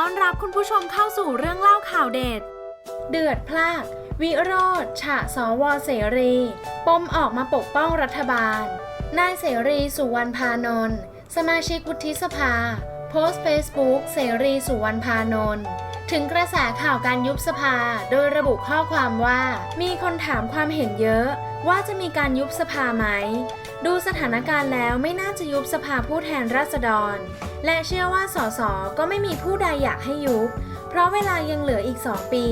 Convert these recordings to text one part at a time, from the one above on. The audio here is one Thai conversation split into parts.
ต้อนรับคุณผู้ชมเข้าสู่เรื่องเล่าข่าวเด็ด เดือดพลาก วิโรธฉะสวเสรี ปมออกมาปกป้องรัฐบาล นายเสรีสุวรรณพานนท์สมาชิกวุฒิสภา โพสต์เฟซบุ๊กเสรีสุวรรณพานนท์ ถึงกระแสข่าวการยุบสภา โดยระบุข้อความว่า มีคนถามความเห็นเยอะ ว่าจะมีการยุบสภาไหม ดูสถานการณ์แล้วไม่น่าจะยุบสภาผู้แทนราษฎร และเชื่อว่าสสก็ไม่มีผู้ใดอยากให้ยุบ เพราะเวลายังเหลืออีก 2 ปี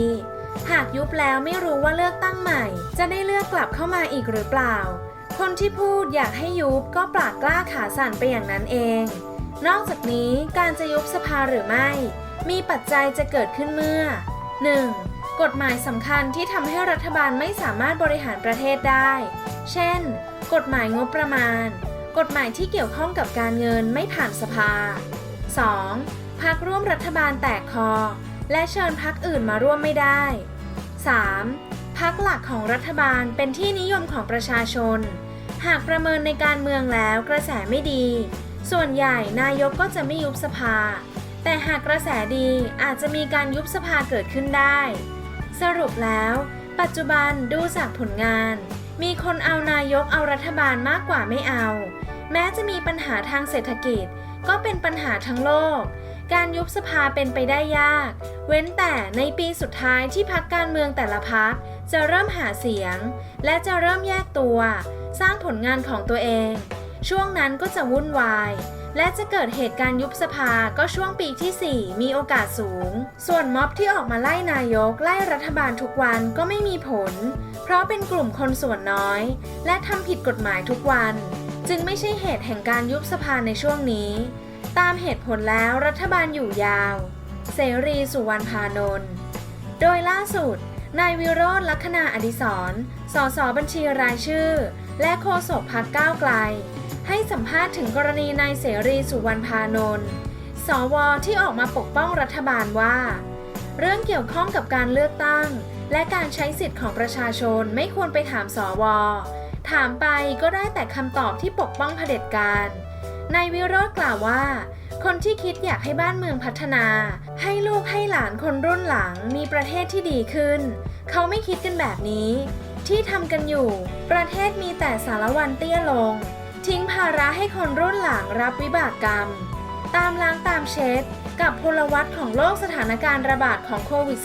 หากยุบแล้วไม่รู้ว่าเลือกตั้งใหม่ จะได้เลือกกลับเข้ามาอีกหรือเปล่า คนที่พูดอยากให้ยุบก็ปากกล้าขาสั่นไปอย่างนั้นเอง นอกจากนี้การจะยุบสภาหรือไม่ มีปัจจัยจะเกิดขึ้นเมื่อ 1. กฎหมายสำคัญที่ทำให้รัฐบาลไม่สามารถบริหารประเทศได้ เช่น กฎหมายงบประมาณ กฎหมายที่เกี่ยวข้องกับการเงินไม่ผ่านสภา 2. พักร่วมรัฐบาลแตกคอ และเชิญพักอื่นมาร่วมไม่ได้ 3. พักหลักของรัฐบาลเป็นที่นิยมของประชาชน หากประเมินในการเมืองแล้วกระแสไม่ดี ส่วนใหญ่นายกก็จะไม่ยุบสภา แต่หากกระแสดีอาจจะมีการยุบสภาเกิดขึ้นได้ สรุปแล้ว ปัจจุบันดูจากผลงาน มีคนเอานายกเอารัฐบาลมากกว่าไม่เอา แม้จะมีปัญหาทางเศรษฐกิจ ก็เป็นปัญหาทั้งโลก การยุบสภาเป็นไปได้ยาก เว้นแต่ในปีสุดท้ายที่พักการเมืองแต่ละพักจะเริ่มหาเสียง และจะเริ่มแยกตัว สร้างผลงานของตัวเอง ช่วงนั้นก็จะวุ่นวาย และจะเกิดเหตุการณ์ยุบสภาก็ช่วงปีที่ 4 มีโอกาสสูง ส่วนม็อบที่ออกมาไล่นายกไล่รัฐบาลทุกวันก็ไม่มีผล เพราะเป็นกลุ่มคนส่วนน้อย และทำผิดกฎหมายทุกวัน จึงไม่ใช่เหตุแห่งการยุบสภาในช่วงนี้ ตามเหตุผลแล้วรัฐบาลอยู่ยาว เสรีสุวรรณพานนท์โดยล่าสุดนายวิโรธลัคนาอดิศรสสบัญชีรายชื่อ และโฆษกพักก้าวไกล ให้สัมภาษณ์ถึงกรณีนายเสรีสุวรรณพานนท์สวที่ออกมาปกป้องรัฐบาลว่า เรื่องเกี่ยวข้องกับการเลือกตั้ง และการใช้สิทธิ์ของประชาชนไม่ควรไปถามสว ถามไปก็ได้แต่คำตอบที่ปกป้องเผด็จการนายวิโรธกล่าวว่า คนที่คิดอยากให้บ้านเมืองพัฒนา ให้ลูกให้หลานคนรุ่นหลังมีประเทศที่ดีขึ้น เขาไม่คิดกันแบบนี้ ที่ทำกันอยู่ ประเทศมีแต่สารวันเตี้ยลง ทิ้งภาระให้คนรุ่นหลังรับวิบากกรรม ตามล้างตามเช็ด กับพลวัตของโลกสถานการณ์ระบาดของโควิด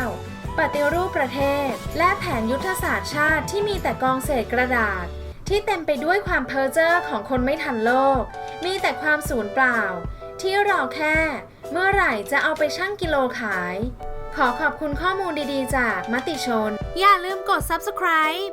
-19 ปฏิรูปประเทศ และแผนยุทธศาสตร์ชาติที่มีแต่กองเศษกระดาษ ที่เต็มไปด้วยความเพ้อเจ้อของคนไม่ทันโลก มีแต่ความสูญเปล่า ที่รอแค่ เมื่อไหร่จะเอาไปชั่งกิโลขาย ขอขอบคุณข้อมูลดีๆ จากมติชน อย่าลืมกด subscribe